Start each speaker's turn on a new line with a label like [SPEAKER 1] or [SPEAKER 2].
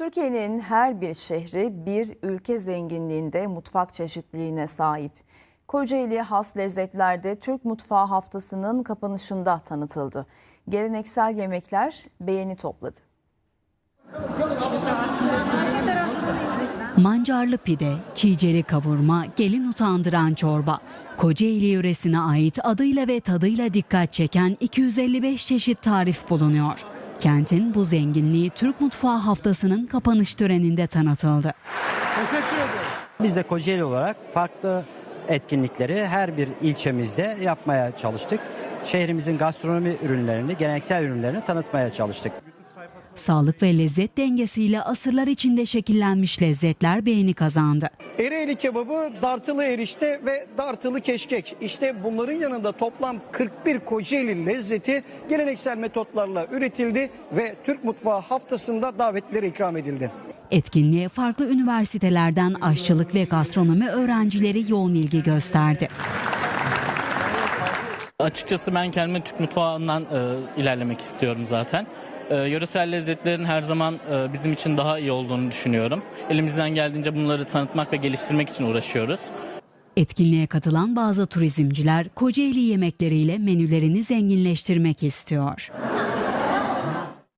[SPEAKER 1] Türkiye'nin her bir şehri bir ülke zenginliğinde mutfak çeşitliliğine sahip. Kocaeli'ye has lezzetlerde Türk Mutfağı Haftası'nın kapanışında tanıtıldı. Geleneksel yemekler beğeni topladı.
[SPEAKER 2] Mancarlı pide, çiğceli kavurma, gelin utandıran çorba. Kocaeli yöresine ait adıyla ve tadıyla dikkat çeken 255 çeşit tarif bulunuyor. Kentin bu zenginliği Türk Mutfağı Haftası'nın kapanış töreninde tanıtıldı.
[SPEAKER 3] Biz de Kocaeli olarak farklı etkinlikleri her bir ilçemizde yapmaya çalıştık. Şehrimizin gastronomi ürünlerini, geleneksel ürünlerini tanıtmaya çalıştık.
[SPEAKER 2] Sağlık ve lezzet dengesiyle asırlar içinde şekillenmiş lezzetler beğeni kazandı.
[SPEAKER 4] Ereğli kebabı, dartılı erişte ve dartılı keşkek. İşte bunların yanında toplam 41 Kocaeli lezzeti geleneksel metotlarla üretildi ve Türk Mutfağı haftasında davetlere ikram edildi.
[SPEAKER 2] Etkinliğe farklı üniversitelerden aşçılık ve gastronomi öğrencileri yoğun ilgi gösterdi.
[SPEAKER 5] Açıkçası ben kendime Türk mutfağından e, ilerlemek istiyorum zaten. E, yöresel lezzetlerin her zaman e, bizim için daha iyi olduğunu düşünüyorum. Elimizden geldiğince bunları tanıtmak ve geliştirmek için uğraşıyoruz.
[SPEAKER 2] Etkinliğe katılan bazı turizmciler Kocaeli yemekleriyle menülerini zenginleştirmek istiyor.